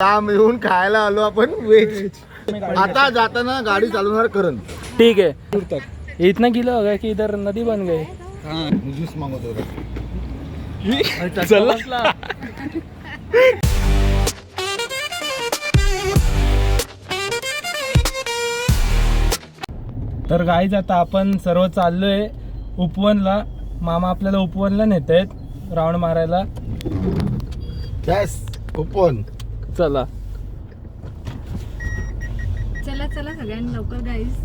काम येऊन खायला आलो आपण व्हेज आता जाताना गाडी चालवणार करण. ठीक है इतना किलो हो गया कि इधर नदी बन गई. ज्यूस मागवतो चला. तर गाईज आता आपण सर्व चाललोय उपवनला. मामा आपल्याला उपवनला नेत आहेत राऊंड मारायला. यस ओपन चला. चला चला सगळ्यांनी लवकर गाईस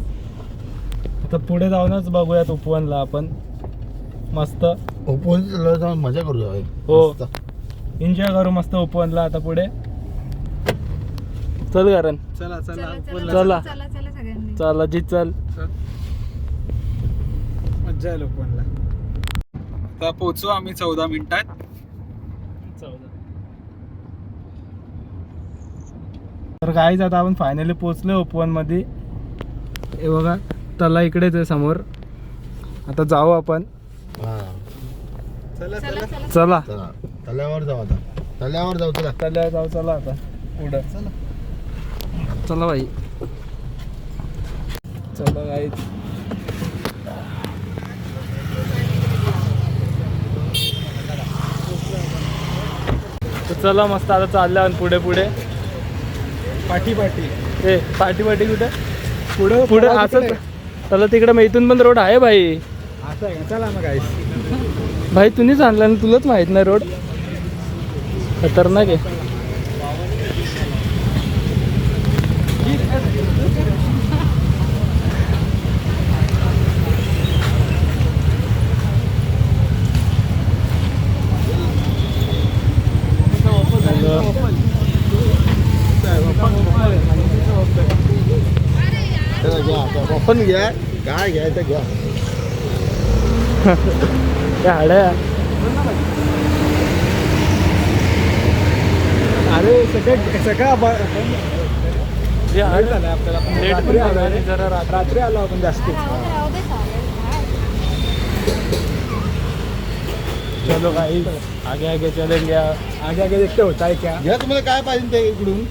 आता पुढे जाऊनच बघूयात उपवनला आपण. मस्त. ओपन जाऊन मजा करू हो. एन्जॉय करू मस्त उपवनला आता पुढे. चल कारण. चला चला चला. चला चला. सगळ्यांनी. चला जी चल. मज्जा आहे लोकांना आता पोचू आम्ही चौदा मिनिटात. तर काहीच आता आपण फायनली पोचलो ओपवनमध्ये हे बघा तला इकडेच आहे समोर. आता जाऊ आपण. हा. चला चला चला. चला. चला. तल्यावर जाऊ आता. तल्यावर जाऊ चला. चला जाऊ चला आता. पुढं. चला. भाई चला काहीच तर चला मस्त आता चाललं पुढे पुढे. पाठी पाठी ए पाठी पाठी कुठे? पुढे पुढे असं चला तिकडे मग इथून पण रोड आहे भाई. असं आहे? चला मग भाई तुम्हीच आणला ना तुलाच माहीत नाही रोड. खतरनाक आहे चला घ्या ओपन घ्या. काय घ्यायचं घ्या. हाड्या. अरे सगळं सगळं जे हाड झालं आपल्याला. पण. जरा रात्री रात्री आलो आपण जास्त. चलो भाई आगे आगे चलेंगे. आगे आगे देखते होता है क्या घ्या तुम्हाला काय पाहिजे ते इकडून?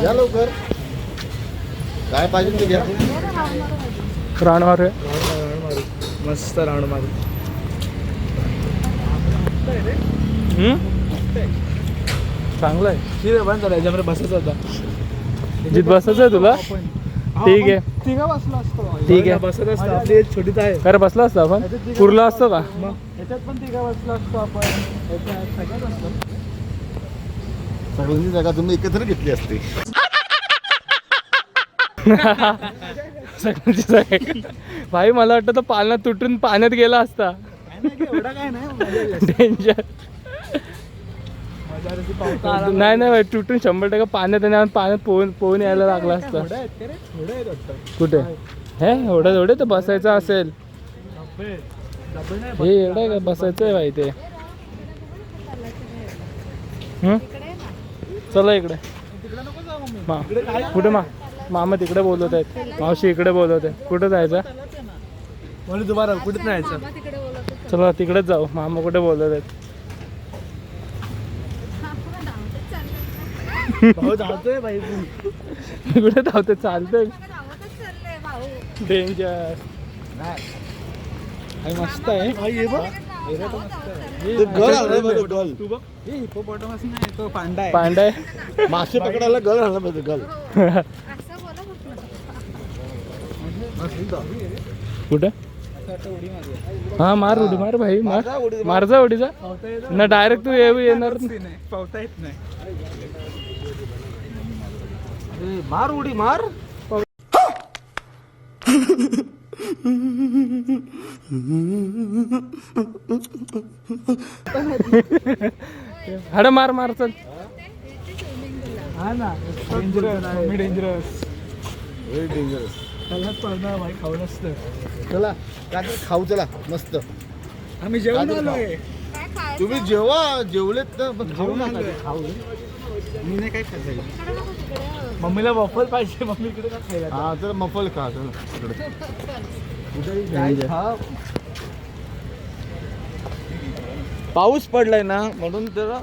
घ्या लवकर. काय पाहिजे ते घ्या. राऊंड मारूया मस्त राऊंड मारू हम्म? चांगलं आहे. ठीक बंद झालं. याच्यामध्ये बसत होता. जित बसायचं आहे तुला? ठीक आहे. तिघा बसलो असतो. ठीक आहे. बसत असतो. आपली छोटीच आहे. खरं बसला असतं आपण? पुरला असतो का? मग याच्यात पण तिघा बसलो असतो आपण. याच्यात सगळ्यात असतो. सगळ्यांची जागा तुम्ही एकत्र घेतली असते. सगळी. भाई मला वाटतं तो पाण्यात तुटून पाण्यात गेला असता. एवढा काय नाही. डेंजर. नाही नाही. भाई तुटून शंभर टक्के पाण्यात आणि आपण पाण्यात पोहून पोहून यायला लागला असता. कुठे? हे एवढं एवढे तर बसायचं असेल. हे एवढं का बसायचं आहे भाई ते? हं? चला इकडे. तिकडे नको जाऊ मम्मी. मा तिकडे काय? कुठे मा? मामा तिकडे बोलवत आहेत. मावशी इकडे बोलवत आहे कुठं जायचं? म्हणून तुम्हाला कुठेच नाही यायचं मामा तिकडे बोलत होते. चला तिकडेच जाऊ. मामा कुठे बोलवत आहेत? धावतोय कुठे धावते चालतंय. डेंजर आणि मस्त आहे. हे हे पांडा आहे. मासे पकडायला गल आणलं पाहिजे गल कुठे? उडी. हा मार उडी मार भाई मार. मार उडी, जा. उडीचा पावता येत ना डायरेक्ट तू येऊ येणार नाही. पावता येत नाही मार उडी मार. हाड मार मार चल. हा ना. डेंजरस मी डेंजरस व्हेरी डेंजरस त्याला पळणार भाई खाऊ नसतं चला काय खाऊ चला मस्त. आम्ही जेवण काय आलोय. काय खायचं तुम्ही जेव्हा जेवलेत ना पण खाऊ. खाऊ. मी नाही काय तिकडे मम्मीला वॉफल पाहिजे मम्मी इकडे का खायला हा तर मफल खा चला. पाऊस पडलाय ना म्हणून त्याला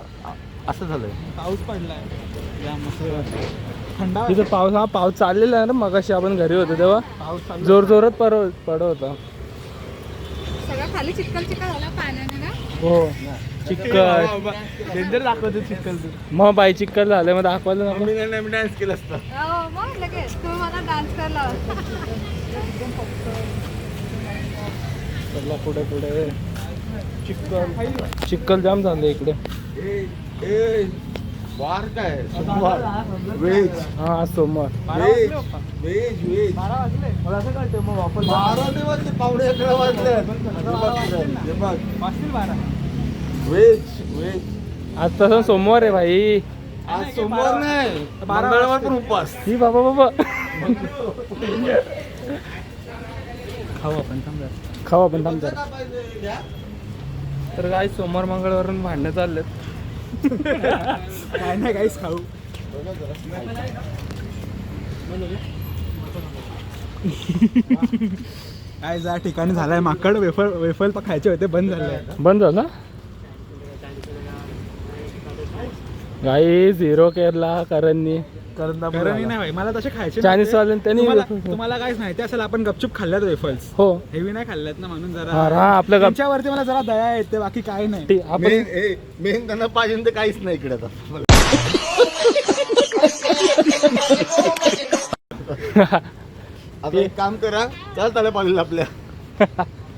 असं झालंय. पाऊस पडलाय. थंडा तिथं पाऊस हा पाऊस चाललेला आहे ना मगाशी आपण घरी होतो तेव्हा. जोर जोरात पड पडत होता. सगळं खाली चिखल चिखल झालं पाण्याने ना? हो. चिक्कल डेंजर दाखवतो चिखल तू. मग बाई चिक्कल झालं मग दाखवायला नको. डान्स केला असता. हो मग लगेच. तू मला डान्स चला पुढे पुढे. चिक्कल चिक्कल जाम झालं इकडे. वार काय? सोमवार. वेज. हा सोमवार. Veg veg veg. बारा वाजले. मला असं कळतं मग वापस बारा वाजले पावणे अकरा वाजले. हे बघ, हे. वाजतील बारा. आज तसं सोमवार आहे भाई. आज सोमवार नाही. बारा मंगळवार पण उपास ही बाबा बाबा. खाऊ आपण थांबा खाऊ आपण थांब जरा. तर काय सोमवार मंगळवारून भांडणं चाललेत. काय नाही काहीच खाऊ. काय जा ठिकाणी झालाय माकड वेफल वेफल पण खायचे होते बंद झाले. बंद झालं गाई झिरो केरला करणनी कारण नाही भाई मला तसे खायचे चायनीज नव्हते. त्यांनी तुम्हाला- तुम्हाला काहीच माहिती असेल आपण गपचूप खाल्ल्यात वेफल्स हो. हेवी नाही खाल्ल्यात ना म्हणून हा जरा हा आपलं गप त्यांच्यावरती मला जरा दया येते बाकी काही नाही. आपण मेन ए मेन त्यांना पाहिजे तर काहीच नाही इकडे आता. आता एक काम करा चल त्याला पाहिजे आपल्या.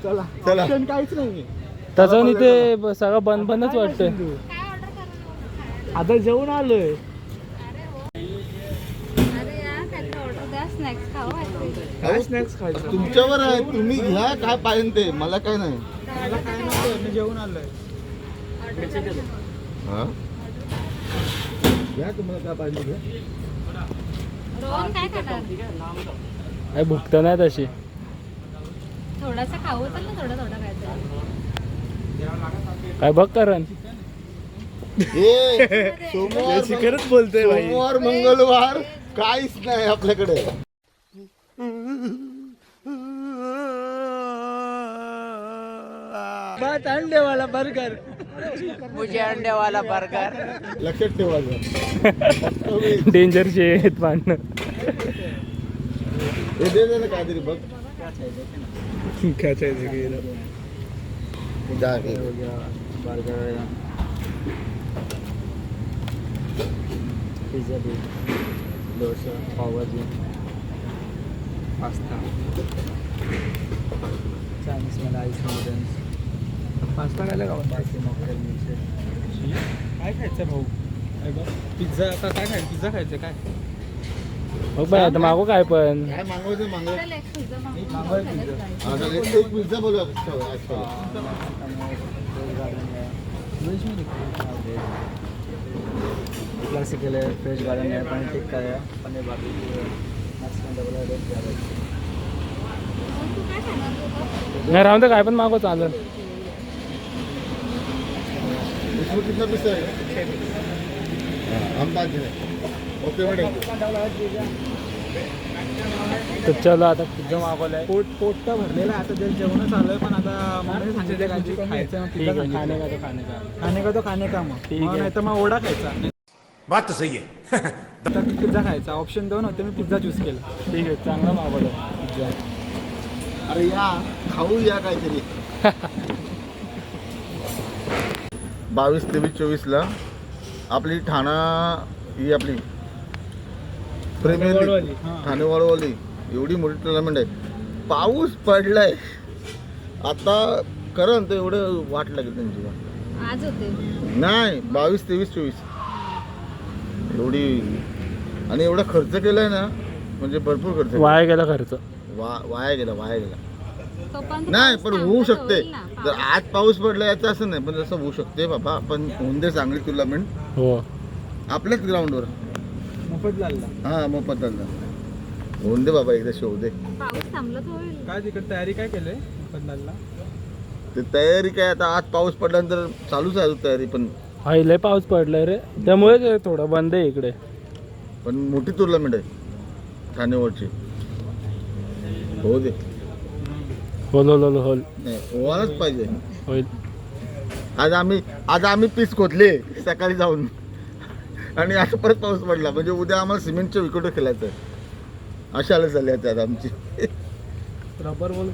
चला चला. काहीच नाही त्याच्यावर ते ब- सगळं बंद बंदच वाटतंय काय ऑर्डर करायला आता जेवण आलोय अरे या काहीतरी ऑर्डर द्या स्नॅक्स खाऊ काहीतरी. काय स्नॅक्स खायचं तुमच्यावर आहे तुम्ही घ्या काय पाहिजे ते? मला काय नाही. मला काय नव्हतं मी जेवून आलोय. हा? घ्या तुम्हाला काय पाहिजे घ्या रोहन काय खाणार काय भुकत नाही तशी. थोडासा खाऊ तर ना थोडं थोडं काय बघ करण. ए सोमवार सोमवार मंगळवार काहीच नाही आपल्याकडे. अंडेवाला बर्गर लक्षात ठेवायचं डेंजरचे आहेत भांडणं. हे दे दे ना काहीतरी बघ. जा. घे. पिझ्झा दे. डोसा पावभाजी. पास्ता चायनीज मला आईस नूडल्स पास्ता खायला का काय खायचं भाऊ पिझ्झा आता काय खायचं पिझ्झा खायचं काय मग बाई आता मागू काय पण काय मागवायचं पिझ्झा. मागवायचं. पाहिजे. बोलू. क्लासिकल आहे फ्रेश गार्डन आहे पनीर टिक्का आहे पनीर बार्बेक्यू नाही राहून काय पण मागव चालेल तर चलो आता पिझ्झा मागवलाय पोट पोट तर भरलेलं आहे आता जर जेवणच आलोय पण आता मम्मी सांगितलं काहीतरी खायचं मग ठीक पिझ्झा आहे खाणे. का तो खाणे का खाणे का तो खाणे का मग ठीक आहे. नाही तर मग ओढा खायचा बात तो सही है मी पिझ्झा खायचा ऑप्शन दोन होते मी पिझ्झा चूज केला. ठीक आहे चांगला मागवलाय पिझ्झा अरे या खाऊ या काहीतरी. बावीस तेवीस चोवीसला आपली ठाणा ही आपली प्रीमियर लीग. वाडवाली. हां. ठाणे वाडवाली एवढी मोठी टुर्नामेंट आहे. पाऊस पडलाय. आता करण तर एवढं वाट लागेल त्यांची. आज होते. नाही बावीस तेवीस चोवीस. एवढी आणि एवढा खर्च केलाय ना म्हणजे भरपूर खर्च केलाय. वाया गेला खर्च. वा वाया गेला वाया गेला. नाही पण होऊ शकते. जर पाऊस. आज पाऊस पडला याचं असं नाही पण जसं होऊ शकते बाबा आपण होऊन दे चांगली टुर्नामेंट हो. आपल्याच ग्राउंडवर मोफत लागला हा मग पतंगा होऊन दे बाबा एकदा शोध दे. पाऊस थांबला तर होईल. काय तिकडे तयारी काय केलंय ते तयारी काय आता आज पाऊस पडल्यानंतर चालूच आहे अजून तयारी पण हाय लय पाऊस पडलाय रे. त्यामुळे ते थोडं बंद आहे इकडे. पण मोठी टुर्नामेंट आहे ठाणेवरची. हो दे. होल होल होल होल. नाही पाहिजे. होईल. आज आम्ही आज आम्ही पीस खोदले सकाळी जाऊन. आणि आता परत पाऊस पडला. म्हणजे उद्या आम्हाला सिमेंटचे विकेट खेळायचं आहे अशी हालत झाली आहे त्यात आमची. रबर बॉल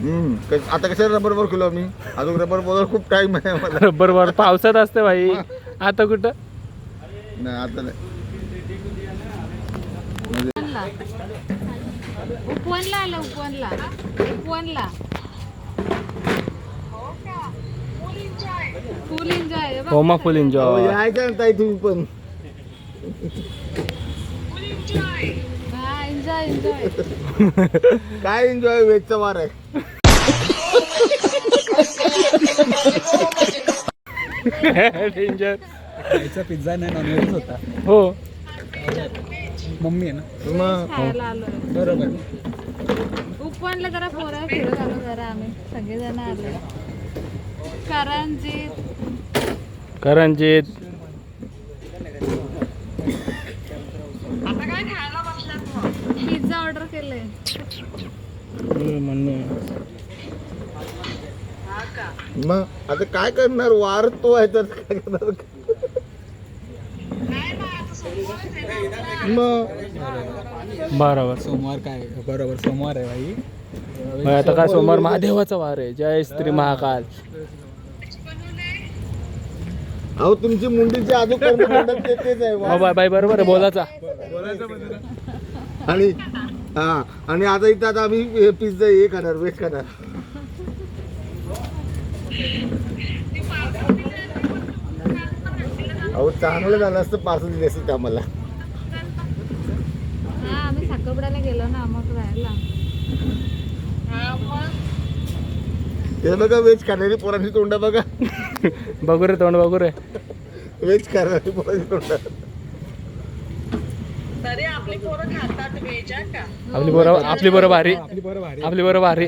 हम्म. क- आता कशा रबर बॉल खेळलो आम्ही? अजून रबर बॉलवर खूप टाइम आहे मला रबर बॉल पावसात असते भाई. आता कुठं? नाही आता नाही. उपवनला उपवनला आलं उपवनला उपवनला फुल एन्जॉय हो मग फुल अहो, एन्जॉय यायचं ना ताई तुम्ही पण. एन्जॉय एन्जॉय काय एन्जॉय वेजचा वार आहे? डेंजर खायचा पिझ्झा नाही नॉनव्हेज होता. हो. मम्मी आहे ना? मग? खायला आलोय. बरोबर. उपवनला जरा पोरं फिरत आलो जरा आम्ही. सगळेजण आलो. करंजी करंजीत पिझ्झा ऑर्डर केलंय म्हणणे मग आता काय करणार? वार तो आहे तर काय करणार? मग बरोबर सोमवार काय? बरोबर सोमवार आहे भाई आता काय सोमवार? महादेवाचा वार आहे. जय श्री महाकाल. अहो तुमची मुंडीची आजू तेच आहे हो वार. बाय बाय बरोबर आहे बोलाचा आणि हा आणि आता इथं आता आम्ही हे पिझ्झा हे खाणार वेज खाणार. अहो चांगलं झालं असतं पार्सल दिले असतं आम्हाला. हा आम्ही साखरपुड्याला गेलो ना मग राहायला. ते बघा वेज खाणारी पोरांची तोंड बघा. बघू रे तोंड बघू रे. वेज खाणारी पोरांची तोंड. आपली बरोबर आपली बरोबर भारी. आपली बरं भारी. आपली बरोबर भारी.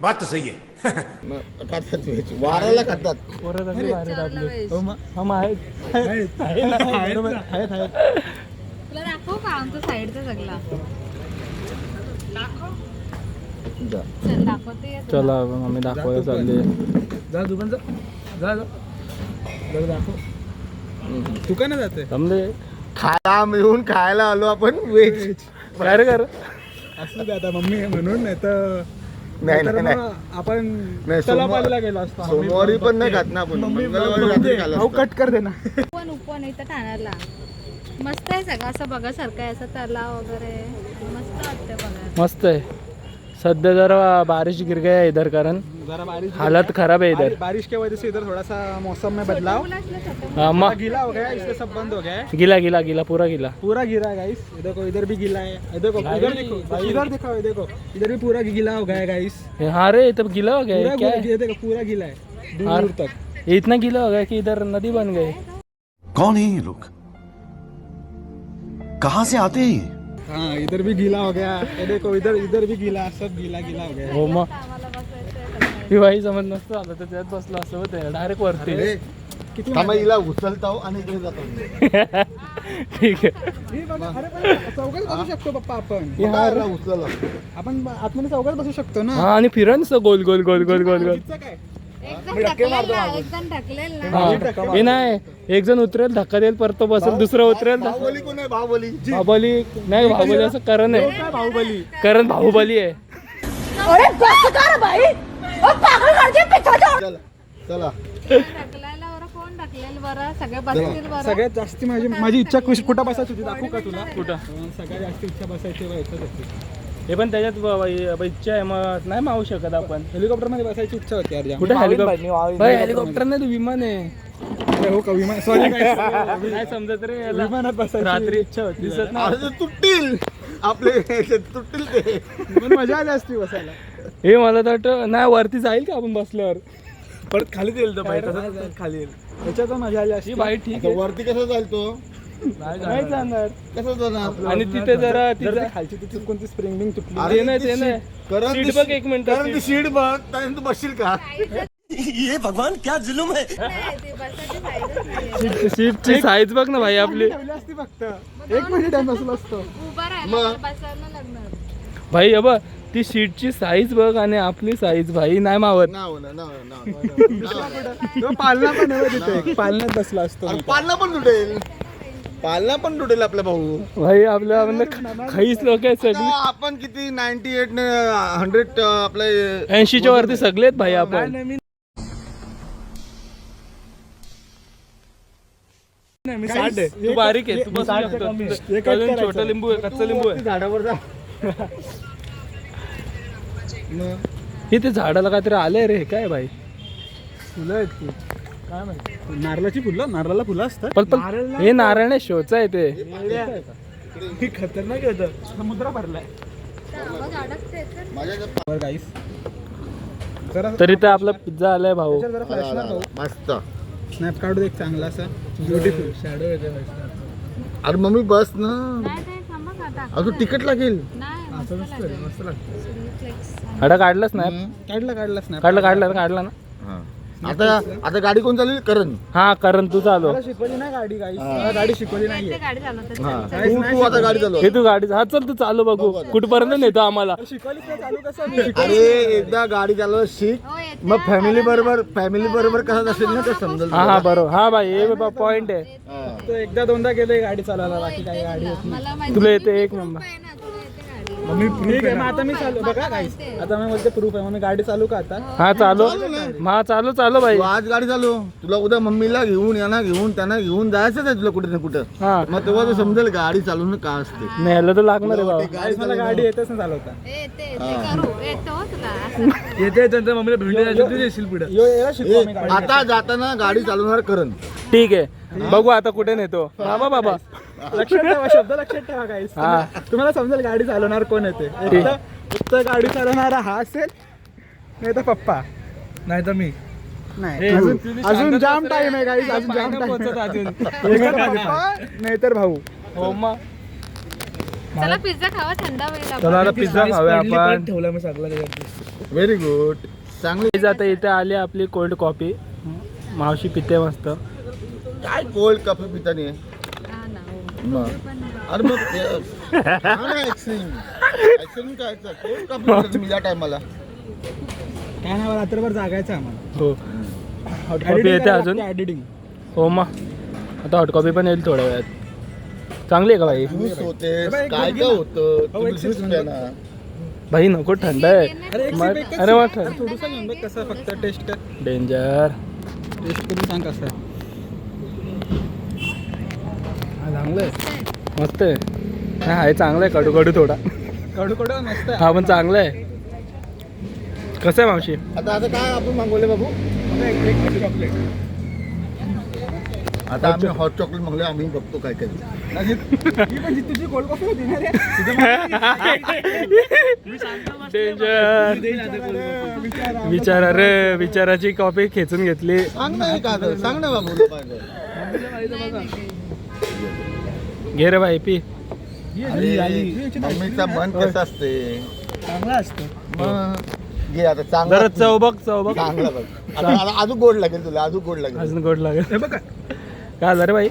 बात तो सही है। मग खातात व्हेज. वाराला खातात. पोरं तशी भारी चाललं आपली वेज. हो मग हा मग आहेत बरोबर आहेत. आहेत तुला दाखवू का आमचं साईडचा सगळा? जा. चल दाखवते ये तुला. चला मम्मी दाखवायला चालली जा दुकान जा. जा जा. जरा दाखव. तू का नाही जाते समजे खायला मिळून खायला आलो आपण. व्हेज रे कर असू दे आता मम्मी आहे म्हणून नाही तर नाही नाहीतर नाही. मग नाही आपण नाही, सोमवार- गेलो असतो. सोमवारी पण नाही खात ना आपण. मम्मी मंगळवारी रात्री खाल्लं भाऊ असतं. कट कर दे ना उपवन उपवन इथं ठाण्याला मस्त आहे सगळं. असं बघासारखं आहे असं तलाव वगैरे. मस्त वाटतं बघायला. मस्त आहे. सध्या जरा बारिश गिर गया है इधर कारण जरा बारिश हालत खराब है इधर. बारिश- की वजह से इधर थोड़ा सा मौसम में बदलाव। मुलं हाँ, थोड़ा गीला हो गया इसलिए सब बंद हो गया है। गिला गिला गिला पूरा गिला। पूरा गिरा है गाइस ये देखो इधर भी गीला है। ये देखो इधर देखो इधर देखो ये देखो। इधर भी पूरा गीला हो गया है गाइस हाँ रे तब गीला हो गया है क्या ये देखो पूरा गीला है दूर हाँ। दूर तक। ये इतना गीला हो गया कि इधर नदी बन गई। कौन है ये लोग? कहाँ से आते हैं हाँ इधर भी गीला हो गया। ये देखो इधर इधर भी गीला सब गीला गीला हो गया। है मग ही बाई समज नसतं आलं तर त्यात बसलं असं होतं डायरेक्ट वरती। अरे, किती थांबा हिला उचलता हो आणि इकडे जातो ठीक आहे. हे बघा, अरे पण चौघात बसू शकतो पप्पा आपण. बघा याला उचलला. आपण ब- आतमध्ये चौघात बसू शकतो ना. हा आणि फिरण गोल गोल गोल गोल गोल गोल. तिचं काय? ढकलेल ना हा. हे नाही एक जण उतरेल धक्का देईल परत तो बसेल दुसरं उतरेल. बाहुबली कोण आहे? बाहुबली बाहुबली नाही बाहुबली असं करण आहे. काय बाहुबली करण बाहुबली आहे. चला चला. ढकलायला बरं कोण ढकलेल बरं? सगळे बसतील बरं? सगळ्यात जास्ती माझी माझी इच्छा कुश- कुठं बसायची होती? दाखवू का तुला? कुठं? सगळ्यात जास्त इच्छा बसायची बा इथंच होती हे पण त्याच्यात इच्छा आहे मग नाही मावू शकत आपण. हेलिकॉप्टरमध्ये बसायची इच्छा होती यार जाम. कुठे हेलिकॉप्टर हेलिकॉप्टर नाही. ते विमान आहे. अरे हो का विमान सॉरी नाही समजत रे. विमानात बसायची रात्री इच्छा होती दिसत नाही तुटतील. आपले हे तुटतील ते. पण मजा आली असती बसायला. हे मला तर वाटतं नाही वरती जाईल का आपण बसल्यावर? परत खाली येईल तर बाई खाली येईल. त्याच्यात मजा आली असती. ही बाई ठीक आहे. वरती कसं जाईल तो? नाही जाणार. कसं जाणार आणि तिथे जरा जर तिथे ती खालची तिथे कोणती स्प्रिंग बिंग तुटली. अरे नाही ती नाही. सीट बघ एक मिनिट कारण ती सीट बघ त्याने तू बसशील का? ये भगवान क्या जुलुम है. सीटची साईज बघ ना भाई आपली. ठेवली असती फक्त. एक मिनिट टाइम बसलो असतो. उभा राहायला मग? बसायला लागणार भाई अब ती सीटची साईज बघ आणि आपली साईज भाई. नाही मावत. ना तो पालना पण आहे बघ तिथे पालण्यात बसला असतो. पालना पण तुटेल पालना पण तुटेल आपला भाऊ. भाई आपल्या म्हणजे खैस लोक आहेत सगळी. आपण किती नाईन्टी एट ने हंड्रेड आपले ऐंशीच्या वरती सगळेच भाई आपण. साठ आहे. तू बारीक आहे तू बसू शकतो. छोटं लिंबू आहे कच्चं लिंबू आहे. झाडावर जा. इथे झाडाला काहीतरी आलंय रे हे काय भाई? फुलं आहेत काय माहिती? नारळाची फुलं नारळाला फुलं असतात. पण पण हे नारायण आहे शोच आहे ते. हे खतरनाक होतं समुद्र भरलाय. तर. माझ्या गाईस जरा तरी ते आपला पिझ्झा आलाय भाऊ. जरा मस्त. स्नॅप काढू दे एक चांगला असा. ब्युटिफुल शॅडो येते अरे मम्मी बस ना. अजून तिकीट लागेल. नाही मस्त लागेल. मस्त लागतं. Cineplex. हाडा काढलाच नाही हम्म. काढला काढला स्नॅप काढला काढला काढला ना. हा. आता आता गाडी कोण चालेल करण. हा कारण तू चालव. मला शिकवली नाही गाडी मला गाडी शिकवली ते नाहीये गाडी चालवतात. हा. तू तू आता गाडी चालव. हे तू गाडी हा चल तू चालू बघू. कुठपर्यंत नेतो आम्हाला? शिकवली तर चालू कसं? मी अरे एकदा गाडी चालव शिक. हो, मग फॅमिली बरोबर फॅमिली बरोबर कसं असेल ना ते समजेल हा हा बरोबर. हा भाई हे पॉइंट आहे. तो एकदा दोनदा गेले गाडी चालवायला बाकी काही गाडी येत नाही. मला माहिती तुला येते एक नंबर मी ठीक आहे मग आता मी चालू बघा गाईस आता मी बोलते प्रूफ आहे मग मी गाडी चालू का आता? हा चालू. हा चालू चालू भाई तू आज गाडी चालू. तुला उद्या मम्मीला घेऊन यांना घेऊन त्यांना घेऊन जायचंच आहे तुला कुठे ना कुठं. हा. मग तेव्हा तू समजेल गाडी चालवणं का असते. न्यायला तर लागणार आहे भाऊ गाईस मला गाडी येतच ना चालवता. येते ते करू. येतो हो तुला. असं येते त्यांच्या मम्मीला भेटले येशील पुढे. यो याला शिकवा मी ए, गाडी आता जाताना गाडी चालवणार करण. ठीक आहे. बघू आता कुठे नेतो. बाबा बाबा लक्षात ठेवा शब्द लक्षात ठेवा हा. तुम्हाला समजेल गाडी चालवणार कोण येते एकतर एकतर गाडी चालवणारा हा असेल नाही तर पप्पा. नाही तर मी. नाही. अजून अजून जाम टाइम आहे गाईस अजून जाम टाइम नाही तर भाऊ. हो मग. चला पिझ्झा खावा थंड होईल आपण. चला आता पिझ्झा खाऊया आपण. ठेवला मी सगळं व्हेरी गुड चांगली आता इथे आली आपली कोल्ड कॉफी मावशी पिते मस्त. काय कोल्ड कॉफी पिता नाही हा ना, हो. मग. अरे मग हा आईस्क्रीम आईस्क्रीम काय कोल्ड कॉफी तुम्ही या टायमाला काय नाही रात्रभर जागायचं आम्हाला. हो. हॉट कॉफी येते अजून? एडिटिंग हो मग आता हॉट कॉफी पण येईल थोड्या वेळात. चांगली आहे का भाई ज्यूस होते काय काय होतं? तुम्ही ज्यूस प्या ना. भाई नको थंड आहे. मग- अरे. मग अरे थोडंसं घेऊन बघ कसं फक्त टेस्ट कर. डेंजर टेस्ट करून सांग कसं आहे. चांगलं आहे. मस्त आहे. हा आहे चांगलं आहे कडू कडू थोडा. कडू कडू मस्त हा पण चांगलं आहे. कसं आहे मावशी? आता आता काय आपण मागवले बाबू? चॉकलेट आता आम्ही हॉट चॉकलेट मागले आम्ही बघतो काय काय. ही म्हणजे तुझी कोल्ड कॉफी होती ना रे? डेंजर विचारा. रे विचाराची कॉफी खेचून घेतली. सांग ना का आता, सांग ना बाबू. घे रे भाई पी. अरे, मम्मीचं मन कसं असते? चांगला असतो. मग घे आता चांगलं जरा चव बघ चव बघ. चांगलं बघ. आता आता अजून गोड लागेल तुला अजून गोड लागेल. अजून गोड लागेल. हे बघा. काय झालं रे भाई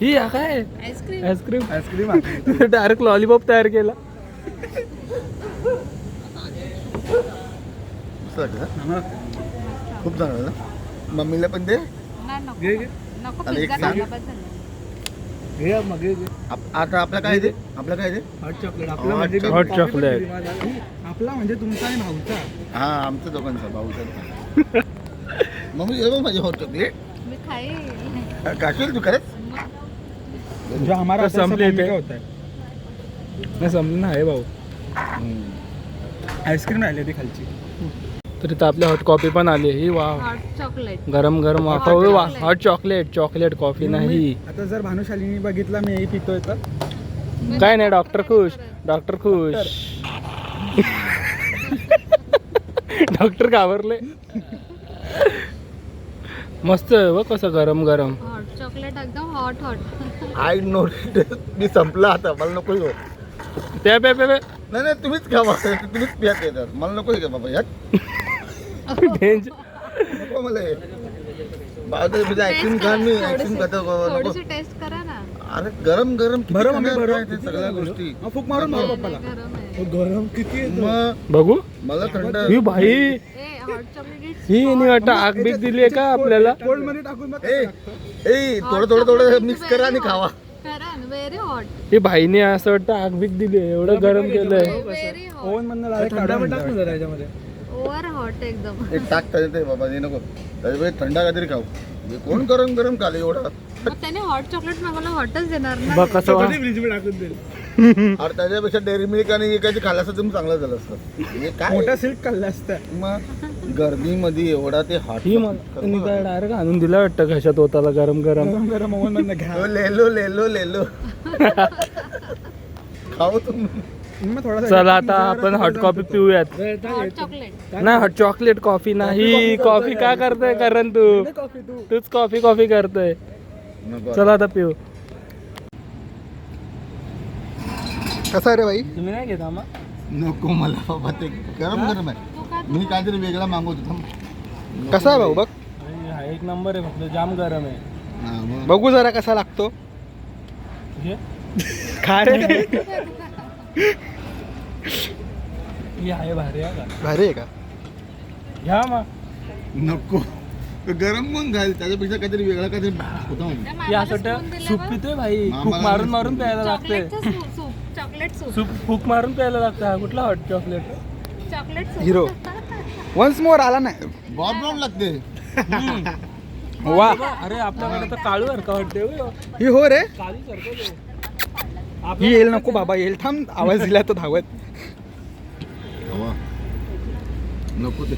ही हा काय? Ice cream. Ice cream. Ice cream direct lollipop तयार केला. मस्त वाटतं ना? खूप चांगलं ना मम्मीला पण दे. नाही, नको. घे घे. नको आणि एक पिझ्झा सांग. खाल्ला बस झालं. घे मग आप- आता आपलं काय दे आपलं काय दे हॉट चॉकलेट आपला म्हणजे Hot. आपला म्हणजे तुमचा आणि भाऊचा. हा आमचं दोघांचा भाऊचा. मम्मी हे बघ माझी हॉट चॉकलेट मी खाईल काशील तू खरंच? जो हमारा तो होता है, सब संपले होता है नाही समजून ना आहे भाऊ आईस्क्रीम राहिली होती खालची. तर इथं आपली हॉट कॉफी पण आली. ही वा हॉट चॉकलेट गरम गरम वाफा वा. हॉट चॉकलेट चॉकलेट कॉफी नाही. आता जर भानुशालीनी बघितला मी हे पितोय तर? काय नाही डॉक्टर खुश. डॉक्टर खुश. डॉक्टर घाबरले. मस्त आहे व कसं गरम गरम हॉट चॉकलेट एकदम हॉट हॉट आय नो मी संपला आता. मला नको घेऊ प्या प्या प्या प्या. नाही नाही तुम्हीच खावा तुम्हीच पियात येतात मला नको का बाबा. यात Danger. नको मला हे. म्हणजे खा मी नको थोडीशी टेस्ट करा ना. अरे गरम गरम किती खाणार काय ते सगळ्या गोष्टी. हा, फूक मारून मारू पप्पाला. गरम आहे. गरम किती मग बघू. मला थंड ही भाई ए हॉट चॉकलेट ही नाही वाटतं आग बीक दिली आहे का आपल्याला? कोल्डमध्ये टाकून बघ ए ए थोडं थोडं थोडं मिक्स करा आणि खावा. व्हेरी हॉट ही भाईने असं वाटतं आग बिग दिली एवढं गरम केलंय. व्हेरी हॉट ओव्हन मधनं direct काढून टाक त्याच्यामध्ये ओव्हर हॉट एकदम. एक टाक त्याच्यात ते बाबा हे नको. त्याच्यापेक्षा थंडा काहीतरी खाऊ. हे कोण गरम गरम खाले एवढा? मग त्याने हॉट चॉकलेट मागवलं हॉटच देणार ना बघ कसं वा- फ्रीजमध्ये टाकून देईल अरे त्याच्यापेक्षा डेअरी मिल्क आणि एकाची खाल्लं असतं तुम्ही चांगलं झालं असतं. हे काय? मोठा सिल्क खाल्ला असतं. मग गर्मीमध्ये एवढा ते हॉट ही मला काय डायरेक्ट आणून दिला वाटतं घशात होताला गरम गरम. गरम गरम ओव्हन मधनं घ्या लेलो लेलो लेलो. खाऊ तुम्ही. चला आता आपण हॉट कॉफी पिऊयात। नाही हॉट चॉकलेट कॉफी नाही. कॉफी का करतोय करण तू? तूच कॉफी कॉफी करतोय. चला आता पिऊ. कसा आहे रे भाई तुम्ही नाही घेता मग नको मला बाबा ते गरम गरम आहे. मी काहीतरी वेगळा मागवतो थांब. कसा आहे भाऊ बघ. हा एक नंबर आहे फक्त जाम गरम आहे. हा, मग. बघू जरा कसा लागतो. घे. काय रे. ही आहे भारी आहे का? भारी आहे का? घ्या मग. नको. तो गरम पण घाल त्याच्यापेक्षा काहीतरी वेगळा काहीतरी होता. ही असं वाटतं सूप पितोय भाई. फूक मारून मारून प्यायला लागते चॉकलेटचं सूप चॉकलेट सूप. सूप फूक मारून प्यायला लागतं हा. कुठला hot chocolate chocolate soup. Hero once more आला नाही. गॉड ब्राऊन लागते. वा. अरे आपल्याकडे तर काळू हरका वाटते हो. ही हो रे. काळी सारखं ही येईल नको बाबा येईल. थांब आवाज दिला तो धावत हवा. नको ते.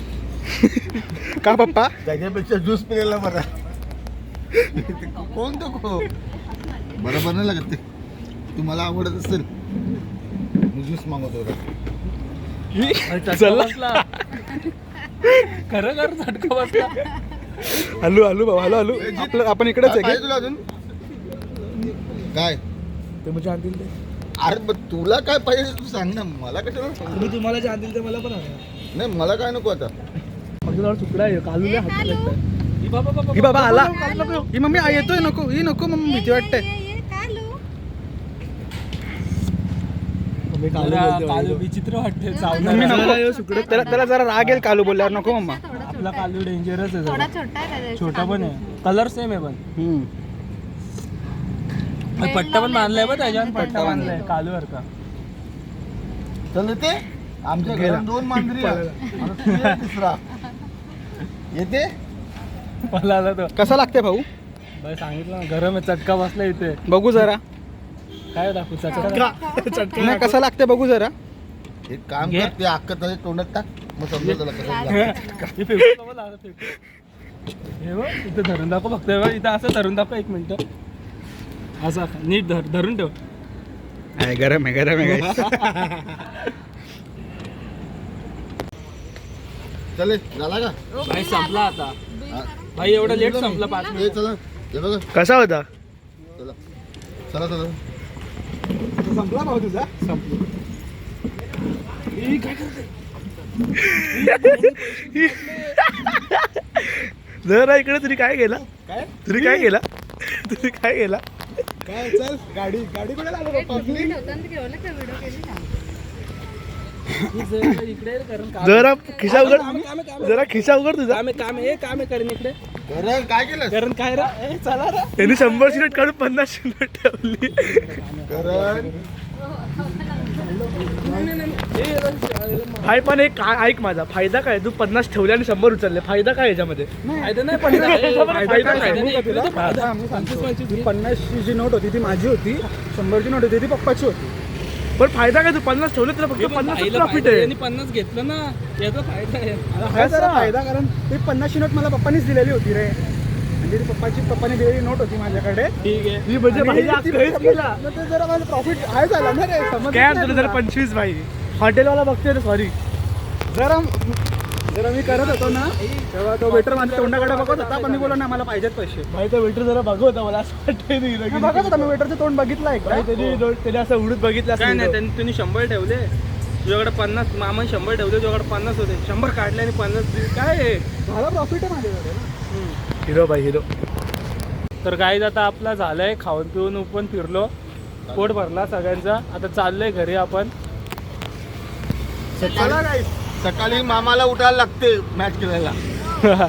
का पप्पा? त्याच्यापेक्षा ज्यूस पिलेला बरा. कोण तो को बरोबर नाही लागत ते. तुम्हाला आवडत असेल मी ज्यूस मागवतो. चला. खरं खरं झटका बसला. हलू हलू भाऊ हलू हलू. आपलं आपण इकडेच काय आहे पाहिजे तुला अजून? काय? ते मुझे आणतील ते. अरे तुला काय पाहिजे तू सांग ना. मला कशाला सांगू? तुम्ही तुम्हाला जे आणतील ते मला पण हवं नाही मला काय नको आता. ही बाबा बाबा बाबा आला. ही मम्मी आ, येतोय नको ही नको मम्मी भीती वाटते. विचित्र वाटते मम्मी चावणार. नको. त्याला त्याला जरा राग येईल कालू बोलल्यावर नको मम्मा. आपला कालू डेंजरस आहे थोडा जरा. छोटा आहे त्याच्यापेक्षा छोटा पण आहे. कलर सेम आहे पण. हम्म. पट्टा पण बांधलाय बा त्याच्यावर पट्टा बांधलाय. कालू हरका चल येते आमच्या घरात दोन मांजरी आहे. आता तू ये तिसरा. येते? मला आला तो. कसा लागते भाऊ? बाई सांगितलं ना गरम आहे चटका बसला इथे. बघू जरा. काय दाखवू चटका? नाही कसा लागते बघू जरा. एक काम घे. कर ते अक्क त्याच्या तोंडात टाक. मग समजेल तुला कसं लागतं. हे फेकू नको लागा, फेकू. हे बघ इथं धरून दाखव फक्त. हे बघ, इथं असं धरून दाखव एक मिनिट. असं असं. नीट धर धरून ठेव. आहे गरम आहे गरम आहे guys. चल झाला का? भाई संपला आता. भाई एवढं लेट संपला पाच हे चला हे बघा. कसा होता? चला. चला चला. संपला भाऊ तुझा? जरा इकडे तरी काय गेला? काय? तरी काय गेला? तरी काय गेला? काय चल गाडी गाडी कुठे लागलो? जरा खिशा उघड. जरा खिशा उघड तुझा. काम काम आहे काम आहे करण इकडे. करण काय केलं करण काय रे? चला रे. त्यांनी शंभर शिलेट काढून पन्नास ठेवली. करण भाई पण एक काय ऐक माझा. फायदा काय? तू पन्नास ठेवले आणि शंभर उचलले. फायदा काय याच्यामध्ये? फायदा नाही फायदा ही पन्नासची जी नोट होती ती माझी होती. शंभरची नोट होती ती पप्पाची होती. पण फायदा काय तू? पन्नास ठेवले तर फक्त पन्नास प्रॉफिट आहे. पन्नास घेतलं ना याचा फायदा आहे. फायदा कारण ती पन्नासची नोट मला पप्पानीच दिलेली होती रे. म्हणजे पप्पाची पप्पाने दिलेली नोट होती माझ्याकडे. ठीक आहे. मी म्हणजे जरा माझं प्रॉफिट आहे झालं ना रे. समजलं काय तुला जरा? पंचवीस भाई. हॉटेलवाला बघतोय रे सॉरी जरा जरा मी करत होतो ना तेव्हा तो वेटर माझ्या तोंडाकडे बघत होता पण मी बोला ना मला पाहिजेत पैसे. भाई तो वेटर जरा बघवता मला असं वाटतंय नाही मी बघत होता मी वेटरचं तोंड बघितलं एकदा भाई त्याने त्याने असं उडत बघितलं काय नाही तो. त्यांनी तुम्ही शंभर ठेवले. तुझ्याकडे पन्नास मामाने शंभर ठेवले तुझ्याकडे पन्नास होते. शंभर काढले आणि पन्नास दिले. काय आहे मला प्रॉफिट आहे माझ्याकडे. ना. हिरो भाई हिरो. तर काय आता आपला झालंय खाऊन पिऊन पण फिरलो. पोट भरला सगळ्यांचा. आता चाललोय घरी आपण. चला काय सकाळी मामाला उठायला लागते मॅच खेळायला. चला.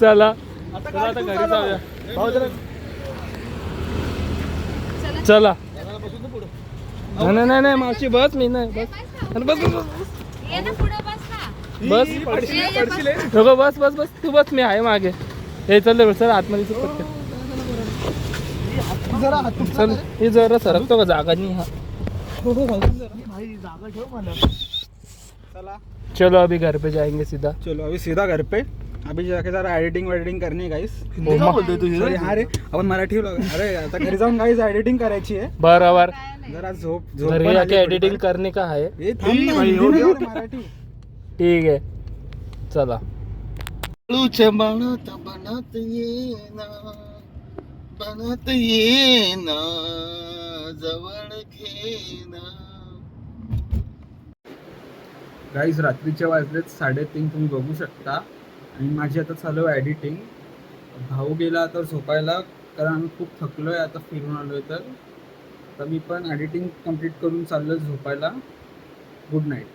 चला आता घरी जाऊया. भाऊ जरा चला. नाही नाही, नाही नाही मावशी बस मी नाही बस. अरे बस बस बस. ये ना पुढे बस ना. बस. नको बस बस बस. तू बस मी आहे मागे. हे चल रे, चल आतमध्ये चल पटकन. जरा हात चल हे जरा सरकतो का जागा? नाही हा. चला चलो अभी घर पे जाएंगे सीधा। चलो अभी सीधा घर पे। अभी जाके जरा एडिटिंग वेडिटिंग करनी है गाइस ओमा. सॉरी हा रे आपण मराठी अरे आता घरी जाऊन गाईज एडिटिंग करायची आहे. बराबर. जरा झोप झोप घर जाके एडिटिंग. करने का है ना, मराठी. ठीक है चला. बाणात बनत येना बनत येना जवळ गाईज रात्रीच्या वाजलेत साडेतीन तुम्ही बघू शकता. आणि माझी आता चालू आहे एडिटिंग भाऊ गेला आता झोपायला कारण आम्ही खूप थकलो आहे आता फिरून आलो आहे तर मी पण एडिटिंग कंप्लीट करून चाललो झोपायला. Good night